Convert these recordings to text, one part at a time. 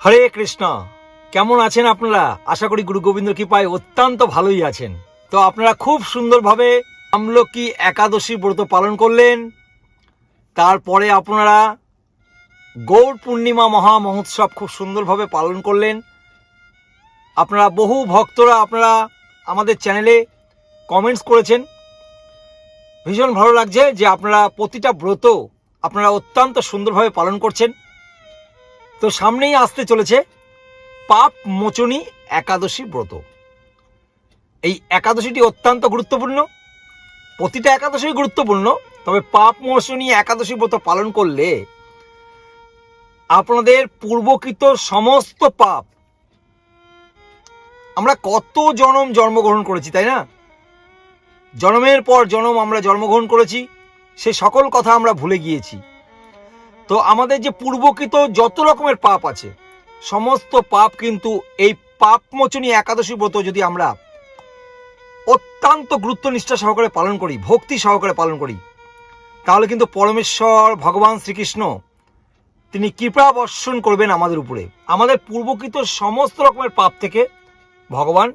হরে কৃষ্ণ। কেমন আছেন আপনারা? আশা করি গুরু গোবিন্দ কৃপায় অত্যন্ত ভালোই আছেন। তো আপনারা খুব সুন্দরভাবে আমলকি একাদশী ব্রত পালন করলেন। তারপরে আপনারা গৌর পূর্ণিমা মহা মহোৎসব খুব সুন্দরভাবে পালন করলেন। আপনারা বহু ভক্তরা আপনারা আমাদের চ্যানেলে কমেন্টস করেছেন। ভীষণ ভালো লাগছে যে আপনারা প্রতিটা ব্রত আপনারা অত্যন্ত সুন্দরভাবে পালন করছেন। তো সামনেই আসতে চলেছে পাপ মোচনী একাদশী ব্রত। এই একাদশীটি অত্যন্ত গুরুত্বপূর্ণ। প্রতিটা একাদশী গুরুত্বপূর্ণ, তবে পাপ মোচনী একাদশী ব্রত পালন করলে আপনাদের পূর্বকৃত সমস্ত পাপ, আমরা কত জনম জন্মগ্রহণ করেছি, তাই না? জন্মের পর জন্ম আমরা জন্মগ্রহণ করেছি, সে সকল কথা আমরা ভুলে গিয়েছি। তো আমাদের যে পূর্বকৃত যত রকমের পাপ আছে, সমস্ত পাপ কিন্তু এই পাপমোচনী একাদশী ব্রত যদি আমরা অত্যন্ত গুরুত্ব নিষ্ঠা সহকারে পালন করি, ভক্তি সহকারে পালন করি, তাহলে কিন্তু পরমেশ্বর, ভগবান শ্রীকৃষ্ণ, তিনি কৃপা বর্ষণ করবেন আমাদের উপরে। আমাদের পূর্বকৃত সমস্ত রকমের পাপ থেকে ভগবান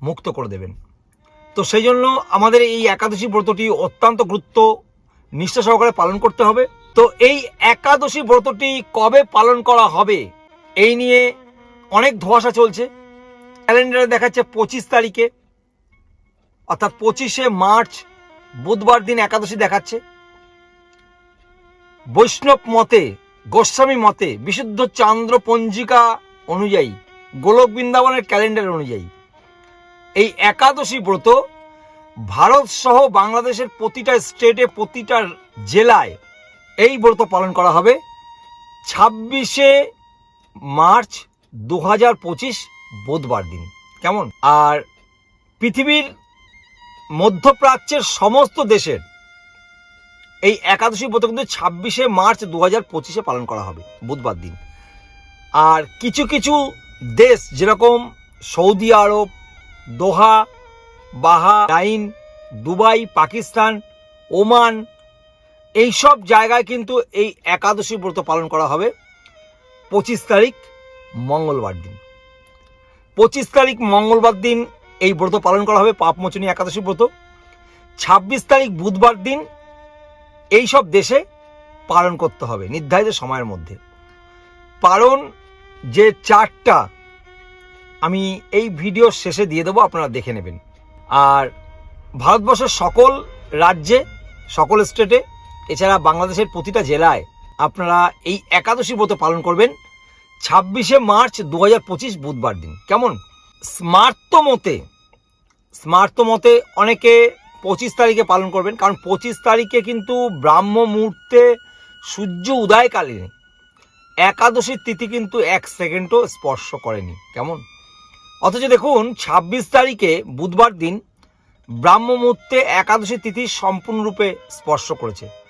মুক্ত করে দেবেন। তো সেই জন্য আমাদের এই একাদশী ব্রতটি অত্যন্ত গুরুত্ব নিষ্ঠা সহকারে পালন করতে হবে। তো এই একাদশী ব্রতটি কবে পালন করা হবে? এই নিয়ে অনেক ধোয়াশা চলছে। ক্যালেন্ডারে দেখাচ্ছে পঁচিশ তারিখে। অর্থাৎ পঁচিশে মার্চ বুধবার দিন একাদশী দেখাচ্ছে। বৈষ্ণব মতে, গোস্বামী মতে, বিশুদ্ধ চান্দ্র পঞ্জিকা অনুযায়ী, গোলক বৃন্দাবনের ক্যালেন্ডার অনুযায়ী, এই একাদশী ব্রত ভারত সহ বাংলাদেশের প্রতিটা স্টেটে, প্রতিটা জেলায় এই ব্রত পালন করা হবে। ছাব্বিশে মার্চ দু হাজার পঁচিশ বুধবার দিন। কেমন? আর পৃথিবীর মধ্যপ্রাচ্যের সমস্ত দেশের এই একাদশী ব্রত কিন্তু ছাব্বিশে মার্চ দু হাজার পঁচিশে পালন করা হবে, বুধবার দিন। আর কিছু কিছু দেশ যেরকম Saudi Arab, Doha, Bahrain, Dubai, Pakistan, Oman এইসব জায়গায় কিন্তু এই একাদশী ব্রত পালন করা হবে। পঁচিশ তারিখ মঙ্গলবার দিন। পঁচিশ তারিখ মঙ্গলবার দিন এই ব্রত পালন করা হবে, পাপমোচনী একাদশী ব্রত। ছাব্বিশ তারিখ বুধবার দিন এই সব দেশে পালন করতে হবে, নির্ধারিত সময়ের মধ্যে। পালন যে চারটা আমি এই ভিডিও শেষে দিয়ে দেবো, আপনারা দেখে নেবেন। আর ভারতবর্ষের সকল রাজ্যে, সকল স্টেটে এছাড়া বাংলাদেশের প্রতিটা জেলায় আপনারা এই একাদশী ব্রত পালন করবেন। ছাব্বিশে মার্চ দু হাজার পঁচিশ বুধবার দিন। কেমন? স্মার্ত মতে স্মার্ত মতে অনেকে পঁচিশ তারিখে পালন করবেন। কারণ পঁচিশ তারিখে কিন্তু ব্রাহ্ম মুহূর্তে সূর্য উদয়কালীন। একাদশীর তিথি কিন্তু এক সেকেন্ডও স্পর্শ করেনি। কেমন? অথচ দেখুন, ছাব্বিশ তারিখে বুধবার দিন ব্রাহ্ম মুহূর্তে একাদশী তিথি সম্পূর্ণরূপে স্পর্শ করেছে।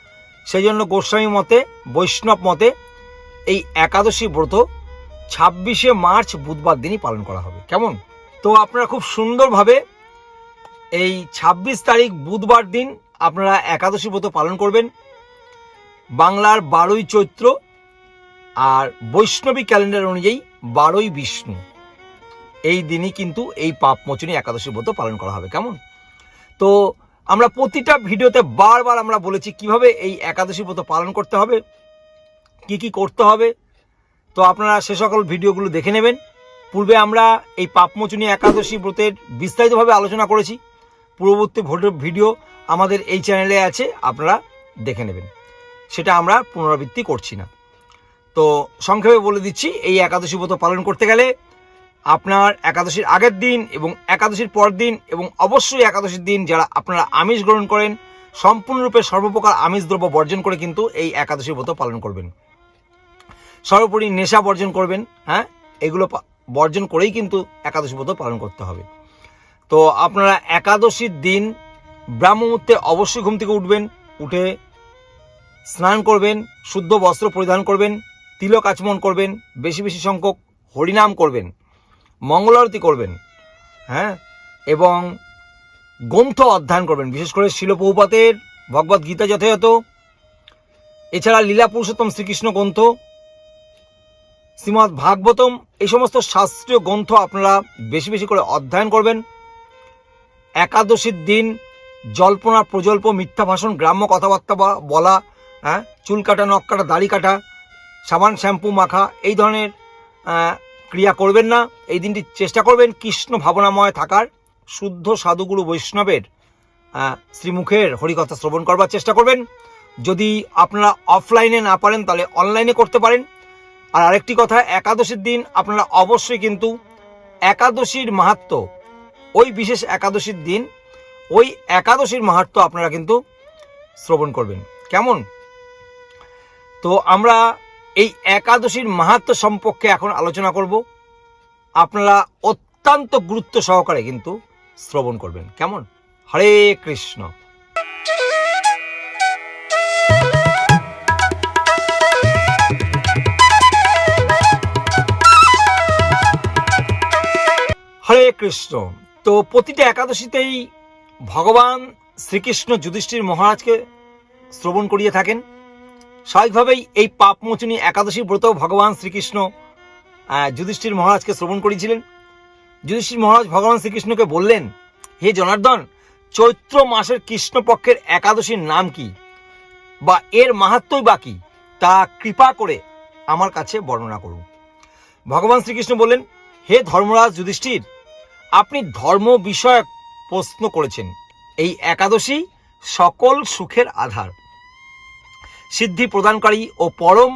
সেই জন্য গোস্বামী মতে, বৈষ্ণব মতে, এই একাদশী ব্রত ছাব্বিশে মার্চ বুধবার দিনই পালন করা হবে। কেমন? তো আপনারা খুব সুন্দরভাবে এই ছাব্বিশ তারিখ বুধবার দিন আপনারা একাদশী ব্রত পালন করবেন। বাংলার বারোই চৈত্র আর বৈষ্ণবী ক্যালেন্ডার অনুযায়ী বারোই বিষ্ণু। এই দিনই কিন্তু এই পাপমোচনী একাদশী ব্রত পালন করা হবে। কেমন? তো আমরা প্রতিটা ভিডিওতে বারবার আমরা বলেছি কীভাবে এই একাদশী ব্রত পালন করতে হবে, কি কি করতে হবে। তো আপনারা সে সকল ভিডিওগুলো দেখে নেবেন। পূর্বে আমরা এই পাপমোচনী একাদশী ব্রতের বিস্তারিতভাবে আলোচনা করেছি। পূর্ববর্তী ভোটের ভিডিও আমাদের এই চ্যানেলে আছে, আপনারা দেখে নেবেন। সেটা আমরা পুনরাবৃত্তি করছি না। তো সংক্ষেপে বলে দিচ্ছি, এই একাদশী ব্রত পালন করতে গেলে আপনার একাদশীর আগের দিন এবং একাদশীর পর দিন এবং অবশ্যই একাদশীর দিন যারা আপনারা আমিষ গ্রহণ করেন, সম্পূর্ণরূপে সর্বপ্রকার আমিষ দ্রব্য বর্জন করে কিন্তু এই একাদশী ব্রত পালন করবেন। সর্বোপরি নেশা বর্জন করবেন হ্যাঁ? এগুলো বর্জন করেই কিন্তু একাদশী ব্রত পালন করতে হবে। তো আপনারা একাদশীর দিন ব্রাহ্ম মুহূর্তে অবশ্যই ঘুম থেকে উঠবেন, উঠে স্নান করবেন, শুদ্ধ বস্ত্র পরিধান করবেন, তিলক আচমন করবেন, বেশি বেশি সংখ্যক হরিনাম করবেন। মঙ্গল আরতি করবেন হ্যাঁ? এবং গ্রন্থ অধ্যয়ন করবেন, বিশেষ করে শিলপ্রভুপাতের ভগবদ গীতা যথাযথ। এছাড়া লীলা পুরুষোত্তম শ্রীকৃষ্ণ গ্রন্থ, শ্রীমদ্ ভাগবতম, এই সমস্ত শাস্ত্রীয় গ্রন্থ আপনারা বেশি বেশি করে অধ্যয়ন করবেন। একাদশীর দিন জল্পনা, প্রজল্প, মিথ্যা ভাষণ, গ্রাম্য কথাবার্তা বা- বলা হ্যাঁ? চুল কাটা, নখ কাটা, দাড়ি কাটা, সাবান, শ্যাম্পু, মাখা, এই ধরনের ক্রিয়া করবেন না, এই দিনটি চেষ্টা করবেন কৃষ্ণ ভাবনাময় থাকার, শুদ্ধ সাধুগুরু বৈষ্ণবের শ্রীমুখের হরিকথা শ্রবণ করবার চেষ্টা করবেন। যদি আপনারা অফলাইনে না পারেন, তাহলে অনলাইনে করতে পারেন। আর আরেকটি কথা, একাদশীর দিন আপনারা অবশ্যই কিন্তু একাদশীর মাহাত্ম, ওই বিশেষ একাদশীর দিন, ওই একাদশীর মাহাত্ম আপনারা কিন্তু শ্রবণ করবেন। কেমন? তো আমরা এই একাদশীর মাহাত্ম সম্পর্কে এখন আলোচনা করব। আপনারা অত্যন্ত গুরুত্ব সহকারে কিন্তু শ্রবণ করবেন। কেমন? হরে কৃষ্ণ। হরে কৃষ্ণ। তো প্রতিটা একাদশীতেই ভগবান শ্রীকৃষ্ণ যুধিষ্ঠির মহারাজকে শ্রবণ করিয়ে থাকেন। স্বাভাবিকভাবেই এই পাপমোচনী একাদশী ব্রত ভগবান শ্রীকৃষ্ণ যুধিষ্ঠির মহারাজকে শ্রবণ করেছিলেন যুধিষ্ঠির মহারাজ ভগবান শ্রীকৃষ্ণকে বললেন, হে জনার্দন, চৈত্র মাসের কৃষ্ণপক্ষের একাদশীর নাম কি? বা এর মাহাত্মই বা কি? তা কৃপা করে আমার কাছে বর্ণনা করুন। ভগবান শ্রীকৃষ্ণ বললেন, হে ধর্মরাজ যুধিষ্ঠির, আপনি ধর্ম বিষয়ক প্রশ্ন করেছেন। এই একাদশী সকল সুখের আধার। সিদ্ধি প্রদানকারী ও পরম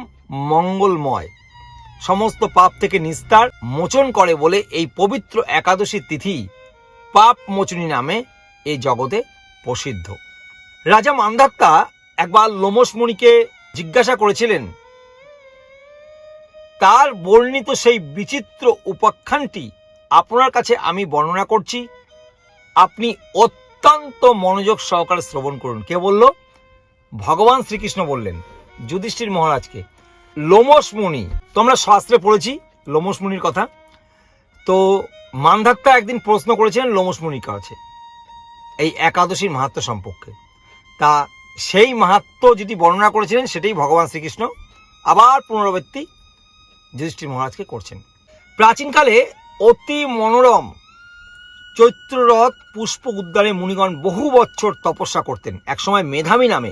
মঙ্গলময়। সমস্ত পাপ থেকে নিস্তার মোচন করে বলে এই পবিত্র একাদশী তিথি পাপ মোচনী নামে এই জগতে প্রসিদ্ধ। রাজা মান্ধাত্তা একবার লোমসমণিকে জিজ্ঞাসা করেছিলেন তার বর্ণিত সেই বিচিত্র উপাখ্যানটি আপনার কাছে আমি বর্ণনা করছি? আপনি অত্যন্ত মনোযোগ সহকারে শ্রবণ করুন। কে বলল ভগবান শ্রীকৃষ্ণ বললেন, যুধিষ্ঠির মহারাজকে লোমস মুনি, তোমরা শাস্ত্রে পড়েছি লোমস মুনির কথা। তো মান্ধাত্তা একদিন প্রশ্ন করেছিলেন লোমস মুনির কাছে, এই একাদশীর মাহাত্ম সম্পর্কে। তা সেই মাহাত্ম যেটি বর্ণনা করেছিলেন, সেটাই ভগবান শ্রীকৃষ্ণ আবার পুনরাবৃত্তি যুধিষ্ঠির মহারাজকে করছেন। প্রাচীনকালে অতি মনোরম চৈত্ররথ পুষ্প উদ্যানে মুনিগণ বহু বছর তপস্যা করতেন। একসময় মেধাবী নামে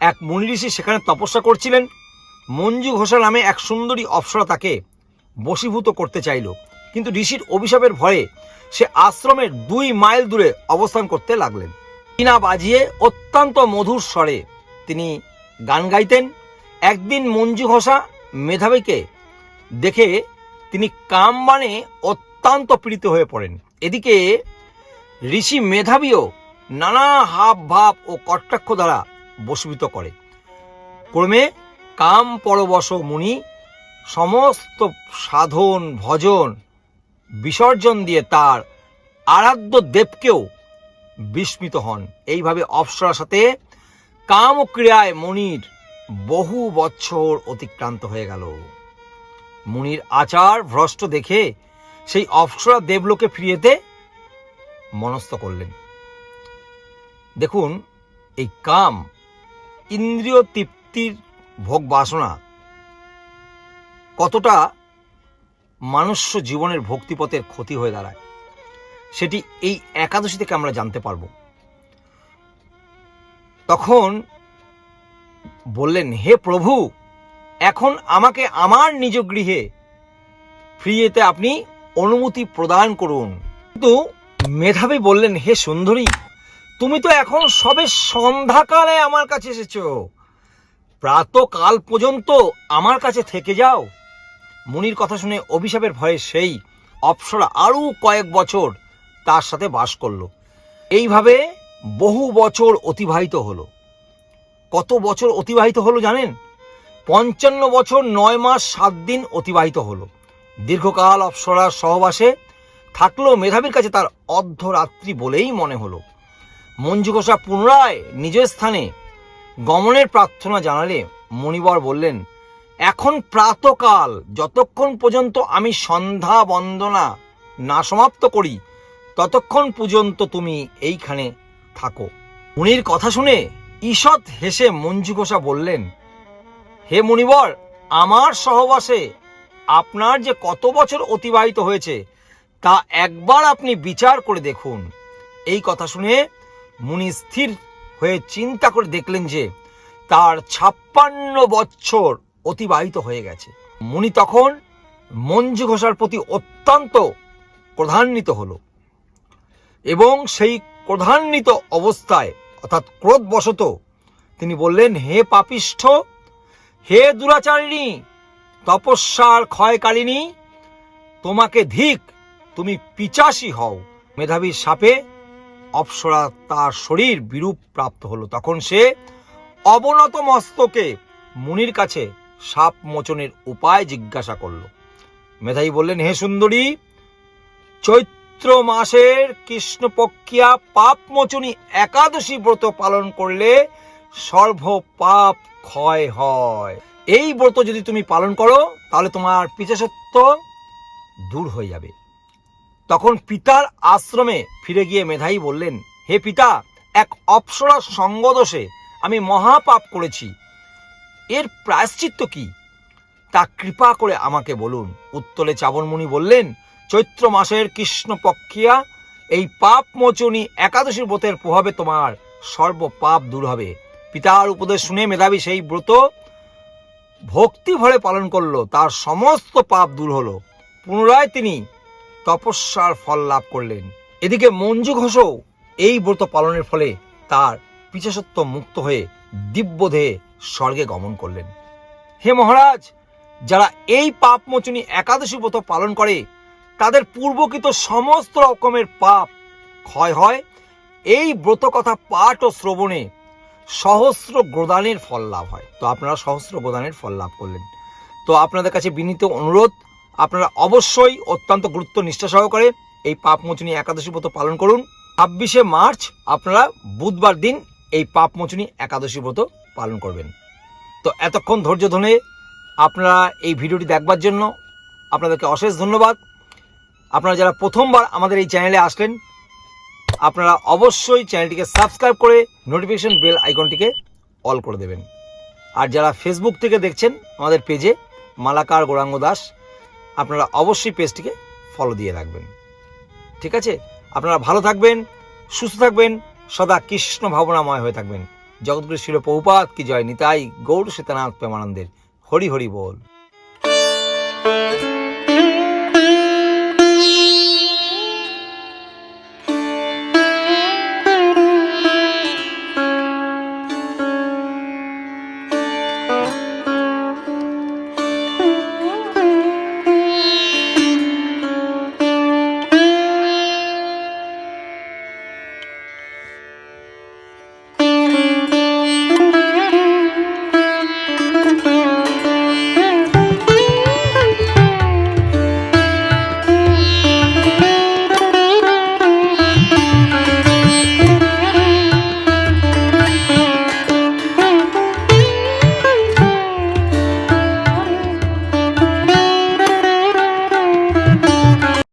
এক মুনি ঋষি সেখানে তপস্যা করছিলেন। মঞ্জু ঘোষা নামে এক সুন্দরী অপ্সরা তাকে বশীভূত করতে চাইল। কিন্তু ঋষির অভিশাপের ভয়ে সে আশ্রমের দুই মাইল দূরে অবস্থান করতে লাগলেন। কিনা বাজিয়ে অত্যন্ত মধুর স্বরে তিনি গান গাইতেন। একদিন মঞ্জু ঘোষা মেধাবীকে দেখে তিনি কামবানে অত্যন্ত পীড়িত হয়ে পড়েন। এদিকে ঋষি মেধাবীও নানা হাব ভাব ও কটাক্ষ দ্বারা বশীভূত করে। ক্রমে কাম পরবশ মুনি সমস্ত সাধন, ভজন, বিসর্জন দিয়ে তার আরাধ্য দেবকেও বিস্মিত হন। এইভাবে অপ্সরার সাথে কাম ক্রিয়ায় মনির বহু বছর অতিক্রান্ত হয়ে গেল। মুনির আচার ভ্রষ্ট দেখে সেই অপ্সরা দেবলোকে ফিরিয়েতে মনস্থ করলেন। দেখুন, এই কাম ইন্দ্রিয় তৃপ্তির ভোগ বাসনা কতটা মানুষ্য জীবনের ভক্তিপথের ক্ষতি হয়ে দাঁড়ায়, সেটি এই একাদশী থেকে আমরা জানতে পারব। তখন বললেন, হে প্রভু, এখন আমাকে আমার নিজ গৃহে ফিরিয়েতে আপনি অনুমতি প্রদান করুন। কিন্তু মেধাবী বললেন, হে সুন্দরী তুমি তো এখন সবে সন্ধ্যাকালে আমার কাছে এসেছ। প্রাতকাল পর্যন্ত আমার কাছে থেকে যাও। মুনির কথা শুনে অভিশাপের ভয়ে সেই অপ্সরা আরও কয়েক বছর তার সাথে বাস করল। এইভাবে বহু বছর অতিবাহিত হলো। কত বছর অতিবাহিত হলো জানেন? পঞ্চান্ন বছর নয় মাস সাত দিন অতিবাহিত হলো। দীর্ঘকাল অপ্সরার সহবাসে থাকলেও মেধাবীর কাছে তার অর্ধরাত্রি বলেই মনে হলো। মঞ্জু ঘোষা পুনরায় নিজের স্থানে গমনের প্রার্থনা জানালে মণিবর বললেন, এখন প্রাতকাল, যতক্ষণ পর্যন্ত আমি সন্ধ্যা বন্দনা না সমাপ্ত করি, ততক্ষণ পর্যন্ত তুমি এইখানে থাকো। মুনির কথা শুনে ঈষৎ হেসে মঞ্জু ঘোষা বললেন, হে মণিবর, আমার সহবাসে আপনার যে কত বছর অতিবাহিত হয়েছে, তা একবার আপনি বিচার করে দেখুন। এই কথা শুনে মুনি স্থির হয়ে চিন্তা করে দেখলেন যে তার ছাপ্পান্ন বছর অতিবাহিত হয়ে গেছে। মুনি তখন মঞ্জু ঘোষার প্রতি অত্যন্ত ক্রধান্বিত হলো এবং সেই ক্রধান্বিত অবস্থায়, অর্থাৎ ক্রোধবশত, তিনি বললেন, হে পাপিষ্ঠ, হে দুরাচারিণী, তপস্যার ক্ষয়কারিণী, তোমাকে ধিক, তুমি পিচাসী হও। মেধাবী সাপে অপ্সরা তার শরীর বিরূপ প্রাপ্ত হলো। তখন সে অবনত মস্তকে মুনির কাছে সাপ মোচনের উপায় জিজ্ঞাসা করল। মেধাই বললেন, হে সুন্দরী, চৈত্র মাসের কৃষ্ণপক্ষিয়া পাপ মোচনী একাদশী ব্রত পালন করলে সর্ব পাপ ক্ষয় হয়। এই ব্রত যদি তুমি পালন করো, তাহলে তোমার পিছাসত্ব দূর হয়ে যাবে। তখন পিতার আশ্রমে ফিরে গিয়ে মেধাই বললেন, হে পিতা, এক অপ্সরার সঙ্গদোষে আমি মহাপাপ করেছি। এর প্রায়শ্চিত্ত কি? তা কৃপা করে আমাকে বলুন। উত্তরে চাবনমুনি বললেন, চৈত্র মাসের কৃষ্ণপক্ষিয়া এই পাপ মোচনী একাদশীর ব্রতের প্রভাবে তোমার সর্ব পাপ দূর হবে। পিতার উপদেশ শুনে মেধাবী সেই ব্রত ভক্তি ভরে পালন করল, তার সমস্ত পাপ দূর হলো। পুনরায় তিনি তপস্যার ফল লাভ করলেন। এদিকে মঞ্জু ঘোষও এই ব্রত পালনের ফলে তার পিছাসত্ব মুক্ত হয়ে দিব্যদেহে স্বর্গে গমন করলেন। হে মহারাজ, যারা এই পাপ মোচনী একাদশী ব্রত পালন করে, তাদের পূর্বকৃত সমস্ত রকমের পাপ ক্ষয় হয়। এই ব্রত কথা পাঠ ও শ্রবণে সহস্র গোদানের ফল লাভ হয়। তো আপনারা সহস্র গোদানের ফল লাভ করলেন। তো আপনাদের কাছে বিনীত অনুরোধ আপনারা অবশ্যই অত্যন্ত গুরুত্ব নিষ্ঠা সহকারে এই পাপমোচনী একাদশী ব্রত পালন করুন। ছাব্বিশে মার্চ আপনারা বুধবার দিন এই পাপমোচনী একাদশী ব্রত পালন করবেন। তো এতক্ষণ ধৈর্য ধরে আপনারা এই ভিডিওটি দেখবার জন্য আপনাদেরকে অশেষ ধন্যবাদ। আপনারা যারা প্রথমবার আমাদের এই চ্যানেলে আসলেন, আপনারা অবশ্যই চ্যানেলটিকে সাবস্ক্রাইব করে নোটিফিকেশন বেল আইকনটিকে অল করে দেবেন। আর যারা ফেসবুক থেকে দেখছেন, আমাদের পেজে মালাকার গৌরাঙ্গ দাস আপনারা অবশ্যই পেজটিকে ফলো দিয়ে রাখবেন। ঠিক আছে? আপনারা ভালো থাকবেন, সুস্থ থাকবেন, সদা কৃষ্ণ ভাবনাময় হয়ে থাকবেন। জগৎগুরু শিল পৌপাত কি জয় নিতাই, গৌর সীতানাথ প্রেমানন্দের হরি হরি বল।